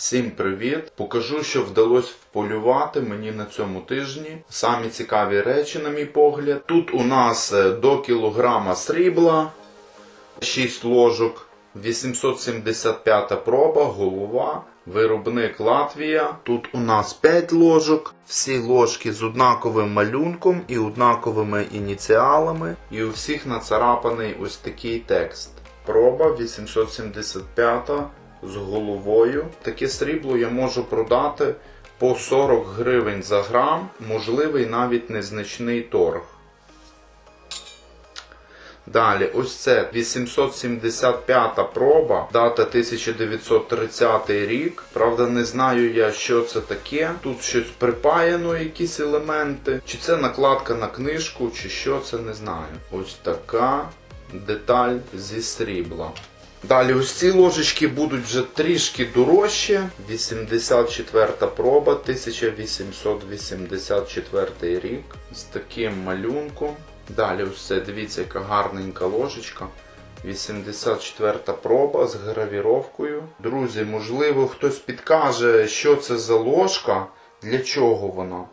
Всім привіт! Покажу, що вдалося вполювати мені на цьому тижні. Самі цікаві речі, на мій погляд. Тут у нас е, до кілограма срібла, 6 ложок, 875 проба, голова, виробник Латвія. Тут у нас 5 ложок, всі ложки з однаковим малюнком і однаковими ініціалами. І у всіх нацарапаний ось такий текст. Проба 875 з головою. Таке срібло я можу продати по 40 гривень за грам, можливий навіть незначний торг. Далі, ось це 875 проба, дата 1930 рік. Правда, не знаю я, що це таке. Тут щось припаяно, якісь елементи. Чи це накладка на книжку, чи що це не знаю. Ось така деталь зі срібла. Далі ось ці ложечки будуть вже трішки дорожчі. 84 проба, 1884 рік. З таким малюнком. Далі ось це, дивіться, яка гарненька ложечка. 84 проба з гравіровкою. Друзі, можливо, хтось підкаже, що це за ложка, для чого вона.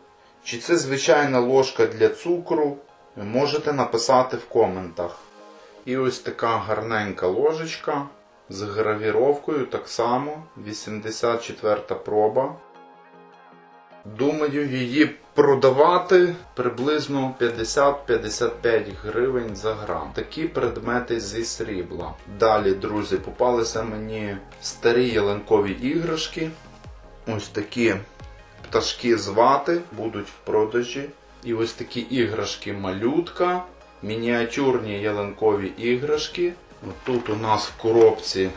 Чи це звичайна ложка для цукру? Можете написати в коментах. І ось така гарненька ложечка з гравіровкою, так само 84 проба. Думаю, її продавати приблизно 50-55 гривень за грам. Такі предмети зі срібла. Далі, друзі, попалися мені старі ялинкові іграшки. Ось такі пташки з вати будуть в продажі. І ось такі іграшки малютка, мініатюрні ялинкові іграшки. Тут у нас в коробці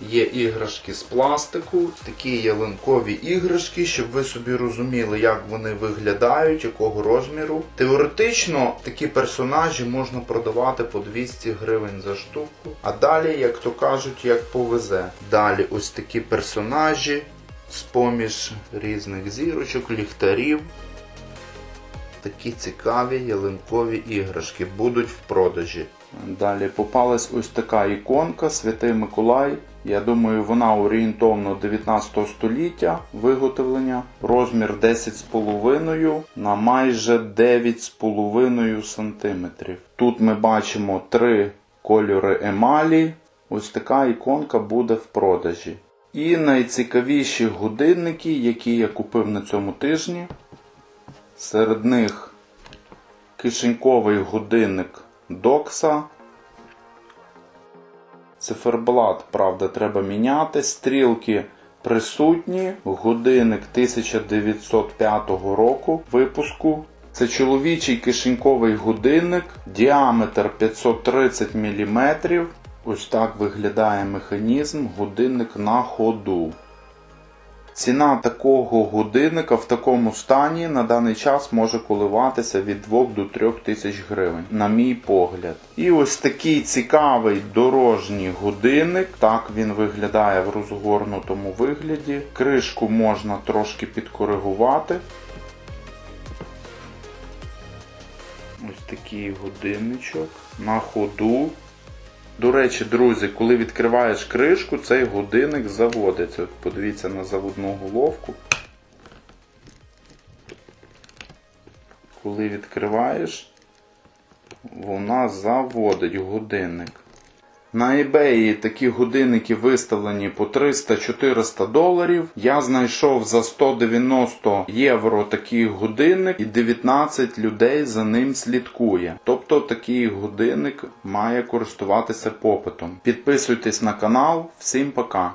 є іграшки з пластику, такі ялинкові іграшки, щоб ви собі розуміли, як вони виглядають, якого розміру. Теоретично такі персонажі можна продавати по 200 гривень за штуку. А далі, як то кажуть, як повезе. Далі ось такі персонажі з поміж різних зірочок, ліхтарів. Такі цікаві ялинкові іграшки будуть в продажі. Далі попалась ось така іконка Святий Миколай. Я думаю, вона орієнтовно 19 століття виготовлення. Розмір 10,5 на майже 9,5 см. Тут ми бачимо три кольори емалі. Ось така іконка буде в продажі. І найцікавіші годинники, які я купив на цьому тижні. Серед них кишеньковий годинник Докса. Циферблат, правда, треба міняти. Стрілки присутні. Годинник 1905 року випуску. Це чоловічий кишеньковий годинник, діаметр 530 мм. Ось так виглядає механізм, годинник на ходу. Ціна такого годинника в такому стані на даний час може коливатися від 2 до 3 тисяч гривень, на мій погляд. І ось такий цікавий дорожній годинник. Так він виглядає в розгорнутому вигляді. Кришку можна трошки підкоригувати. Ось такий годинничок на ходу. До речі, друзі, коли відкриваєш кришку, цей годинник заводиться. От подивіться на заводну головку. Коли відкриваєш, вона заводить годинник. На eBay такі годинники виставлені по 300-400 доларів. Я знайшов за 190 євро такий годинник і 19 людей за ним слідкує. Тобто такий годинник має користуватися попитом. Підписуйтесь на канал. Всім пока!